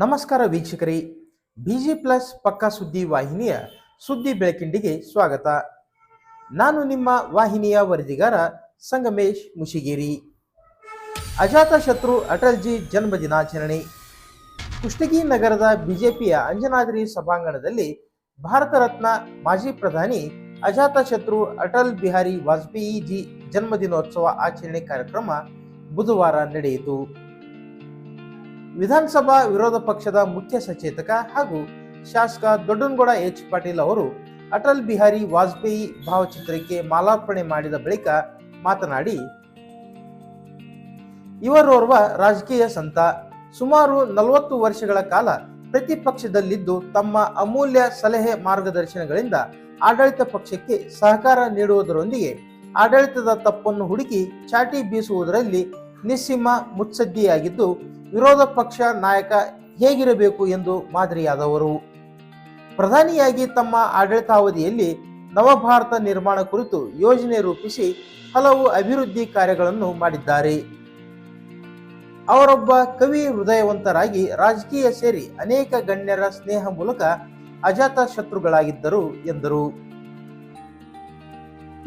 ನಮಸ್ಕಾರ ವೀಕ್ಷಕರೇ. Busy plus ಪಕ್ಕಾ ಸುದ್ದಿ ವಾಹಿನಿಯ ಸುದ್ದಿ ಬೆಳಕಿಂಡಿಗೆ ಸ್ವಾಗತ. ನಾನು ನಿಮ್ಮ ವಾಹಿನಿಯ ವರದಿಗಾರ ಸಂಗಮೇಶ್ ಮುಷಿಗೇರಿ. ಅಜಾತ ಶತ್ರು ಅಟಲ್ಜಿ ಜನ್ಮ ದಿನಾಚರಣೆ. ಕುಷ್ಟಗಿ ನಗರದ ಬಿಜೆಪಿಯ ಅಂಜನಾದ್ರಿ ಸಭಾಂಗಣದಲ್ಲಿ ಭಾರತ ರತ್ನ ಮಾಜಿ ಪ್ರಧಾನಿ ಅಜಾತ ಶತ್ರು ಅಟಲ್ ಬಿಹಾರಿ ವಾಜಪೇಯಿ ಜಿ ಜನ್ಮದಿನೋತ್ಸವ ಆಚರಣೆ ಕಾರ್ಯಕ್ರಮ ಬುಧವಾರ ನಡೆಯಿತು. ವಿಧಾನಸಭಾ ವಿರೋಧ ಪಕ್ಷದ ಮುಖ್ಯ ಸಚೇತಕ ಹಾಗೂ ಶಾಸಕ ದೊಡ್ಡನಗೌಡ ಎಚ್ ಪಾಟೀಲ್ ಅವರು ಅಟಲ್ ಬಿಹಾರಿ ವಾಜಪೇಯಿ ಭಾವಚಿತ್ರಕ್ಕೆ ಮಾಲಾರ್ಪಣೆ ಮಾಡಿದ ಬಳಿಕ ಮಾತನಾಡಿ ಇವರೋರ್ವ ರಾಜಕೀಯ ಸಂತ. ಸುಮಾರು ನಲವತ್ತು ವರ್ಷಗಳ ಕಾಲ ಪ್ರತಿಪಕ್ಷದಲ್ಲಿದ್ದು ತಮ್ಮ ಅಮೂಲ್ಯ ಸಲಹೆ ಮಾರ್ಗದರ್ಶನಗಳಿಂದ ಆಡಳಿತ ಪಕ್ಷಕ್ಕೆ ಸಹಕಾರ ನೀಡುವುದರೊಂದಿಗೆ ಆಡಳಿತದ ತಪ್ಪನ್ನು ಹುಡುಕಿ ಚಾಟಿ ಬೀಸುವುದರಲ್ಲಿ ನಿಸ್ಸೀಮ ಮುತ್ಸದ್ದಿಯಾಗಿದ್ದು ವಿರೋಧ ಪಕ್ಷ ನಾಯಕ ಹೇಗಿರಬೇಕು ಎಂದು ಮಾದರಿಯಾದವರು. ಪ್ರಧಾನಿಯಾಗಿ ತಮ್ಮ ಆಡಳಿತಾವಧಿಯಲ್ಲಿ ನವಭಾರತ ನಿರ್ಮಾಣ ಕುರಿತು ಯೋಜನೆ ರೂಪಿಸಿ ಹಲವು ಅಭಿವೃದ್ಧಿ ಕಾರ್ಯಗಳನ್ನು ಮಾಡಿದ್ದಾರೆ. ಅವರೊಬ್ಬ ಕವಿ ಹೃದಯವಂತರಾಗಿ ರಾಜಕೀಯ ಸೇರಿ ಅನೇಕ ಗಣ್ಯರ ಸ್ನೇಹ ಮೂಲಕ ಅಜಾತ ಶತ್ರುಗಳಾಗಿದ್ದರು ಎಂದರು.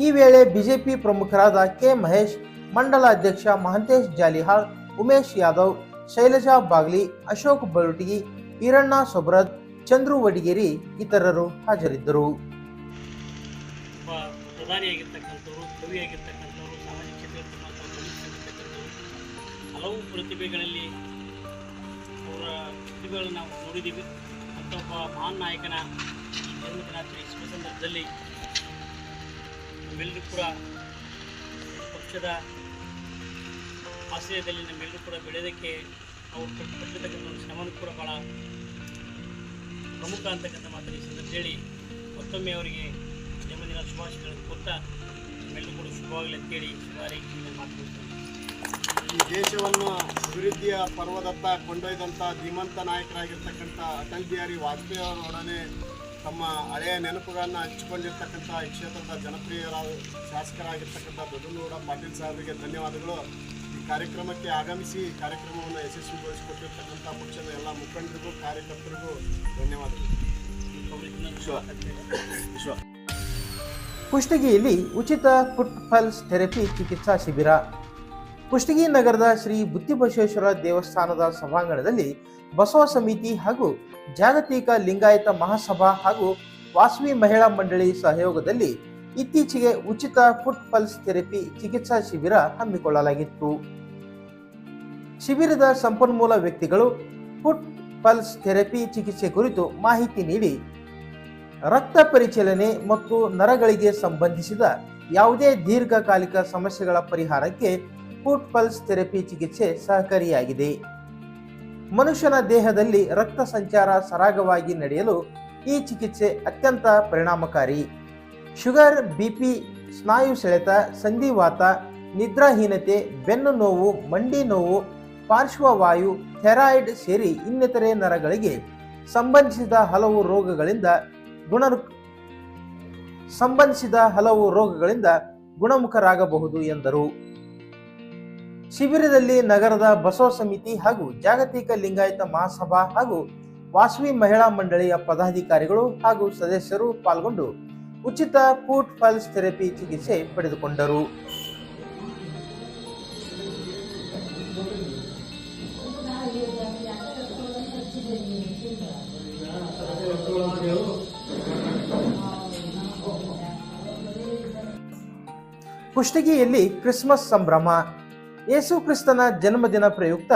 ಈ ವೇಳೆ ಬಿಜೆಪಿ ಪ್ರಮುಖರಾದ ಕೆ ಮಹೇಶ್ ಮಂಡಲ ಅಧ್ಯಕ್ಷ ಮಹಂತೇಶ್ ಜಾಲಿಹಾಳ್, ಉಮೇಶ್ ಯಾದವ್ ಶೈಲಜಾ ಬಾಗ್ಲಿ, ಅಶೋಕ್ ಬಳುಟಗಿ ಈರಣ್ಣ ಸೊಬ್ರದ್, ಚಂದ್ರು ವಡಿಗೇರಿ ಇತರರು ಹಾಜರಿದ್ದರು. ಪ್ರಧಾನಿಯಾಗಿರ್ತಕ್ಕಂಥವ್ರು, ಕವಿಯಾಗಿರ್ತಕ್ಕಂಥವ್ರು, ಸಾಮಾಜಿಕ ಕ್ಷೇತ್ರದಲ್ಲಿ ತುಂಬ ಗಮನಿಸಿರ್ತಕ್ಕಂಥವ್ರು ಹಲವು ಪ್ರತಿಭೆಗಳಲ್ಲಿ ಅವರ ಪ್ರತಿಭೆಗಳನ್ನು ನಾವು ನೋಡಿದ್ದೀವಿ. ಮತ್ತೊಬ್ಬ ಮಹಾನ್ ನಾಯಕನ ಶುಭ ಸಂದರ್ಭದಲ್ಲಿ ನಮ್ಮೆಲ್ಲರೂ ಕೂಡ ಪಕ್ಷದ ಆಶ್ರಯದಲ್ಲಿ ನಮ್ಮೆಲ್ಲರೂ ಕೂಡ ಬೆಳೆಯೋದಕ್ಕೆ ಅವರು ಪಟ್ಟು- ಪಟ್ಟಿರ್ತಕ್ಕಂಥ ಒಂದು ಶ್ರಮನೂ ಕೂಡ ಭಾಳ ಪ್ರಮುಖ ಅಂತಕ್ಕಂಥ ಮಾತನ್ನು ಸಂದರ್ಭ ಹೇಳಿ ಮತ್ತೊಮ್ಮೆ ಅವರಿಗೆ ಜನ್ಮದಿನ ಶುಭಾಶಯಗಳನ್ನು ಕೊಡ್ತಾ ನಮ್ಮೆಲ್ಲರೂ ಕೂಡ ಶುಭವಾಗಲಿ ಅಂತೇಳಿ ಶುಭಾರೈಕೆಯನ್ನು ಮಾತುಕೊಳ್ತೇನೆ ಈ ದೇಶವನ್ನು ಅಭಿವೃದ್ಧಿಯ ಪರ್ವದತ್ತ ಕೊಂಡೊಯ್ದಂಥ ಧೀಮಂತ ನಾಯಕರಾಗಿರ್ತಕ್ಕಂಥ ಅಟಲ್ ಬಿಹಾರಿ ವಾಜಪೇಯಿ ಅವರೊಡನೆ ತಮ್ಮ ಹಳೆಯ ನೆನಪುಗಳನ್ನು ಹಂಚಿಕೊಂಡಿರ್ತಕ್ಕಂಥ ಈ ಕ್ಷೇತ್ರದ ಜನಪ್ರಿಯರಾದ ಶಾಸಕರಾಗಿರ್ತಕ್ಕಂಥ ದೊಡ್ಡನೂರ ಪಾಟೀಲ್ ಸಾಹೇಬರಿಗೆ ಧನ್ಯವಾದಗಳು. ಕಾರ್ಯಕ್ರಮಕ್ಕೆ ಆಗಮಿಸಿ ಕಾರ್ಯಕ್ರಮವನ್ನು ಯಶಸ್ವಿಗೊಳಿಸಿಕೊಟ್ಟಿರ್ತಕ್ಕಂಥ ಪಕ್ಷದ ಎಲ್ಲ ಮುಖಂಡರಿಗೂ ಕಾರ್ಯಕರ್ತರಿಗೂ ಧನ್ಯವಾದಗಳು. ಕುಷ್ಟಗಿಯಲ್ಲಿ ಉಚಿತ ಫುಟ್ ಪಲ್ಸ್ ಥೆರಪಿ ಚಿಕಿತ್ಸಾ ಶಿಬಿರ. ಕುಷ್ಟಗಿ ನಗರದ ಶ್ರೀ ಬುದ್ಧಿಬಸವೇಶ್ವರ ದೇವಸ್ಥಾನದ ಸಭಾಂಗಣದಲ್ಲಿ ಬಸವ ಸಮಿತಿ ಹಾಗೂ ಜಾಗತಿಕ ಲಿಂಗಾಯತ ಮಹಾಸಭಾ ಹಾಗೂ ವಾಸವಿ ಮಹಿಳಾ ಮಂಡಳಿ ಸಹಯೋಗದಲ್ಲಿ ಇತ್ತೀಚೆಗೆ ಉಚಿತ ಫುಟ್ ಪಲ್ಸ್ ಥೆರಪಿ ಚಿಕಿತ್ಸಾ ಶಿಬಿರ ಹಮ್ಮಿಕೊಳ್ಳಲಾಗಿತ್ತು. ಶಿಬಿರದ ಸಂಪನ್ಮೂಲ ವ್ಯಕ್ತಿಗಳು ಫುಟ್ ಪಲ್ಸ್ ಥೆರಪಿ ಚಿಕಿತ್ಸೆ ಕುರಿತು ಮಾಹಿತಿ ನೀಡಿ, ರಕ್ತ ಪರಿಚಲನೆ ಮತ್ತು ನರಗಳಿಗೆ ಸಂಬಂಧಿಸಿದ ಯಾವುದೇ ದೀರ್ಘಕಾಲಿಕ ಸಮಸ್ಯೆಗಳ ಪರಿಹಾರಕ್ಕೆ ಫುಟ್ ಪಲ್ಸ್ ಥೆರಪಿ ಚಿಕಿತ್ಸೆ ಸಹಕಾರಿಯಾಗಿದೆ. ಮನುಷ್ಯನ ದೇಹದಲ್ಲಿ ರಕ್ತ ಸಂಚಾರ ಸರಾಗವಾಗಿ ನಡೆಯಲು ಈ ಚಿಕಿತ್ಸೆ ಅತ್ಯಂತ ಪರಿಣಾಮಕಾರಿ. ಶುಗರ್ ಬಿಪಿ ಸ್ನಾಯು ಸೆಳೆತ ಸಂಧಿವಾತ ನಿದ್ರಾಹೀನತೆ, ಬೆನ್ನು ನೋವು, ಮಂಡಿ ನೋವು, ಪಾರ್ಶ್ವವಾಯು, ಥೆರಾಯ್ಡ್ ಸೇರಿ ಇನ್ನಿತರೆ ನರಗಳಿಗೆ ಸಂಬಂಧಿಸಿದ ಹಲವು ರೋಗಗಳಿಂದ ಗುಣ ಸಂಬಂಧಿಸಿದ ಹಲವು ರೋಗಗಳಿಂದ ಗುಣಮುಖರಾಗಬಹುದು ಎಂದರು. ಶಿಬಿರದಲ್ಲಿ ನಗರದ ಬಸವ ಸಮಿತಿ ಹಾಗೂ ಜಾಗತಿಕ ಲಿಂಗಾಯತ ಮಹಾಸಭಾ ಹಾಗೂ ವಾಸವಿ ಮಹಿಳಾ ಮಂಡಳಿಯ ಪದಾಧಿಕಾರಿಗಳು ಹಾಗೂ ಸದಸ್ಯರು ಪಾಲ್ಗೊಂಡು ಉಚಿತ ಫೂಟ್ ಪಲ್ಸ್ ಥೆರಪಿ ಚಿಕಿತ್ಸೆ ಪಡೆದುಕೊಂಡರು. ಕುಷ್ಟಗಿಯಲ್ಲಿ ಕ್ರಿಸ್ಮಸ್ ಸಂಭ್ರಮ. ಯೇಸು ಕ್ರಿಸ್ತನ ಜನ್ಮದಿನ ಪ್ರಯುಕ್ತ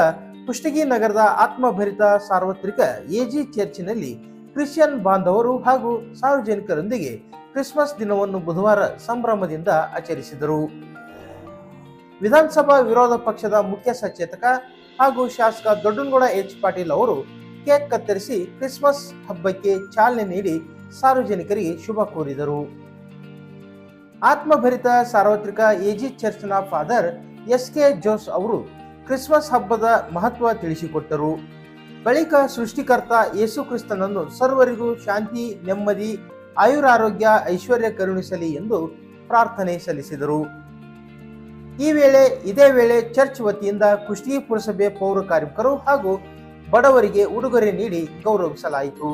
ಕುಷ್ಟಗಿ ನಗರದ ಆತ್ಮಭರಿತ ಸಾರ್ವತ್ರಿಕ ಎಜಿ ಚರ್ಚಿನಲ್ಲಿ ಕ್ರಿಶ್ಚಿಯನ್ ಬಾಂಧವರು ಹಾಗೂ ಸಾರ್ವಜನಿಕರೊಂದಿಗೆ ಕ್ರಿಸ್ಮಸ್ ದಿನವನ್ನು ಬುಧವಾರ ಸಂಭ್ರಮದಿಂದ ಆಚರಿಸಿದರು. ವಿಧಾನಸಭಾ ವಿರೋಧ ಪಕ್ಷದ ಮುಖ್ಯ ಸಚೇತಕ ಹಾಗೂ ಶಾಸಕ ದೊಡ್ಡನಗೌಡ ಎಚ್ ಪಾಟೀಲ್ ಅವರು ಕೇಕ್ ಕತ್ತರಿಸಿ ಕ್ರಿಸ್ಮಸ್ ಹಬ್ಬಕ್ಕೆ ಚಾಲನೆ ನೀಡಿ ಸಾರ್ವಜನಿಕರಿಗೆ ಶುಭ ಕೋರಿದರು. ಆತ್ಮಭರಿತ ಸಾರ್ವತ್ರಿಕ ಎಜಿ ಚರ್ಚ್ನ ಫಾದರ್ ಎಸ್ ಕೆ ಜೋಸ್ ಅವರು ಕ್ರಿಸ್ಮಸ್ ಹಬ್ಬದ ಮಹತ್ವ ತಿಳಿಸಿಕೊಟ್ಟರು. ಬಳಿಕ ಸೃಷ್ಟಿಕರ್ತ ಯೇಸು ಕ್ರಿಸ್ತನನ್ನು ಸರ್ವರಿಗೂ ಶಾಂತಿ, ನೆಮ್ಮದಿ, ಆಯುರಾರೋಗ್ಯ, ಐಶ್ವರ್ಯ ಕರುಣಿಸಲಿ ಎಂದು ಪ್ರಾರ್ಥನೆ ಸಲ್ಲಿಸಿದರು. ಈ ವೇಳೆ, ಇದೇ ವೇಳೆ ಚರ್ಚ್ ವತಿಯಿಂದ ಕುಷ್ಟಿ ಪುರಸಭೆ ಪೌರ ಕಾರ್ಮಿಕರು ಹಾಗೂ ಬಡವರಿಗೆ ಉಡುಗೊರೆ ನೀಡಿ ಗೌರವಿಸಲಾಯಿತು.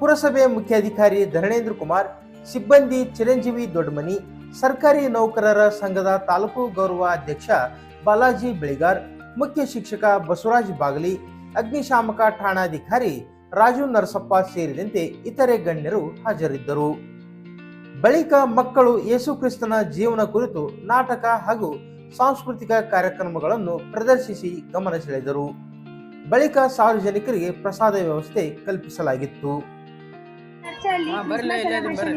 ಪುರಸಭೆ ಮುಖ್ಯಾಧಿಕಾರಿ ಧರಣೇಂದ್ರ ಕುಮಾರ್, ಸಿಬ್ಬಂದಿ ಚಿರಂಜೀವಿ ದೊಡ್ಡಮನಿ ಸರ್ಕಾರಿ ನೌಕರರ ಸಂಘದ ತಾಲೂಕು ಗೌರವ ಅಧ್ಯಕ್ಷ ಬಾಲಾಜಿ ಬೆಳಿಗಾರ್ ಮುಖ್ಯ ಶಿಕ್ಷಕ ಬಸವರಾಜ್ ಬಾಗಲಿ, ಅಗ್ನಿಶಾಮಕ ಠಾಣಾಧಿಕಾರಿ ರಾಜು ನರಸಪ್ಪ ಸೇರಿದಂತೆ ಇತರೆ ಗಣ್ಯರು ಹಾಜರಿದ್ದರು. ಬಳಿಕ ಮಕ್ಕಳು ಯೇಸು ಕ್ರಿಸ್ತನ ಜೀವನ ಕುರಿತು ನಾಟಕ ಹಾಗೂ ಸಾಂಸ್ಕೃತಿಕ ಕಾರ್ಯಕ್ರಮಗಳನ್ನು ಪ್ರದರ್ಶಿಸಿ ಗಮನ ಸೆಳೆದರು. ಬಳಿಕ ಸಾರ್ವಜನಿಕರಿಗೆ ಪ್ರಸಾದ ವ್ಯವಸ್ಥೆ ಕಲ್ಪಿಸಲಾಗಿತ್ತು. ಚರ್ಚಲ್ಲಿ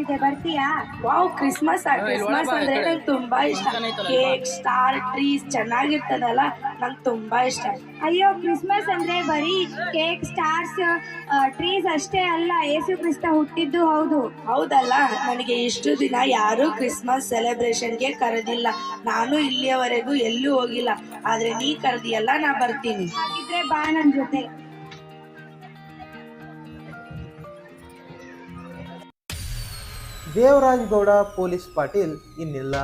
ಇದೆ ಬರ್ತೀಯಾ? ವಾವ್ ಕ್ರಿಸ್ಮಸ್ ಕ್ರಿಸ್ಮಸ್ ಅಂದ್ರೆ ನಂಗೆ ತುಂಬಾ ಇಷ್ಟ. ಕೇಕ್ ಸ್ಟಾರ್ ಟ್ರೀಸ್ ಚೆನ್ನಾಗಿರ್ತದಲ್ಲ ನಂಗೆ ತುಂಬಾ ಇಷ್ಟ. ಅಯ್ಯೋ ಕ್ರಿಸ್ಮಸ್ ಅಂದ್ರೆ ಬರೀ ಕೇಕ್ ಸ್ಟಾರ್ಸ್ ಟ್ರೀಸ್ ಅಷ್ಟೇ ಅಲ್ಲ ಏಸು ಕ್ರಿಸ್ತ ಹುಟ್ಟಿದ್ದು ಹೌದು. ಹೌದಲ್ಲ ನನಗೆ ಇಷ್ಟು ದಿನ ಯಾರು ಕ್ರಿಸ್ಮಸ್ ಸೆಲೆಬ್ರೇಷನ್ಗೆ ಕರೆದಿಲ್ಲ. ನಾನು ಇಲ್ಲಿಯವರೆಗೂ ಎಲ್ಲೂ ಹೋಗಿಲ್ಲ. ಆದ್ರೆ ನೀ ಕರೆದಿಯಲ್ಲ ನಾ ಬರ್ತೀನಿ. ಹಾಗಿದ್ರೆ ಬಾ ನನ್ ಜೊತೆ. ದೇವರಾಜ್ ಗೌಡ ಪೊಲೀಸ್ ಪಾಟೀಲ್ ಇನ್ನಿಲ್ಲ.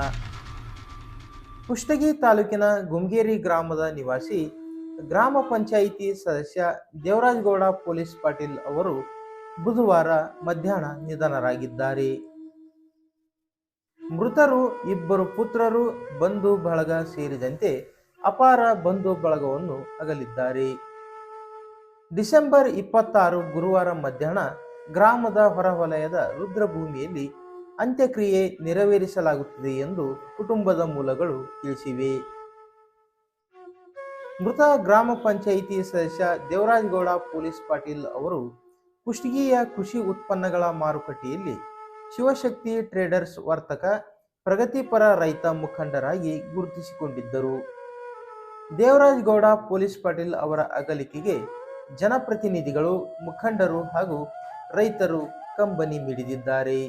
ಕುಷ್ಟಗಿ ತಾಲೂಕಿನ ಗುಂಗೇರಿ ಗ್ರಾಮದ ನಿವಾಸಿ, ಗ್ರಾಮ ಪಂಚಾಯಿತಿ ಸದಸ್ಯ ದೇವರಾಜ್ ಗೌಡ ಪೊಲೀಸ್ ಪಾಟೀಲ್ ಅವರು ಬುಧವಾರ ಮಧ್ಯಾಹ್ನ ನಿಧನರಾಗಿದ್ದಾರೆ. ಮೃತರು ಇಬ್ಬರು ಪುತ್ರರು, ಬಂಧು ಬಳಗ ಸೇರಿದಂತೆ ಅಪಾರ ಬಂಧು ಬಳಗವನ್ನು ಅಗಲಿದ್ದಾರೆ. ಡಿಸೆಂಬರ್ ಇಪ್ಪತ್ತಾರು ಗುರುವಾರ ಮಧ್ಯಾಹ್ನ ಗ್ರಾಮದ ಹೊರವಲಯದ ರುದ್ರಭೂಮಿಯಲ್ಲಿ ಅಂತ್ಯಕ್ರಿಯೆ ನೆರವೇರಿಸಲಾಗುತ್ತದೆ ಎಂದು ಕುಟುಂಬದ ಮೂಲಗಳು ತಿಳಿಸಿವೆ. ಮೃತ ಗ್ರಾಮ ಪಂಚಾಯಿತಿ ಸದಸ್ಯ ದೇವರಾಜಗೌಡ, ಪೊಲೀಸ್ ಪಾಟೀಲ್ ಅವರು ಕುಷ್ಟಗಿಯ ಕೃಷಿ ಉತ್ಪನ್ನಗಳ ಮಾರುಕಟ್ಟೆಯಲ್ಲಿ ಶಿವಶಕ್ತಿ ಟ್ರೇಡರ್ಸ್ ವರ್ತಕ, ಪ್ರಗತಿಪರ ರೈತ ಮುಖಂಡರಾಗಿ ಗುರುತಿಸಿಕೊಂಡಿದ್ದರು. ದೇವರಾಜಗೌಡ, ಪೊಲೀಸ್ ಪಾಟೀಲ್ ಅವರ ಅಗಲಿಕೆಗೆ ಜನಪ್ರತಿನಿಧಿಗಳು, ಮುಖಂಡರು ಹಾಗೂ ರೈತರು ಕಂಬನಿ ಮಿಡಿದಿದ್ದಾರೆ.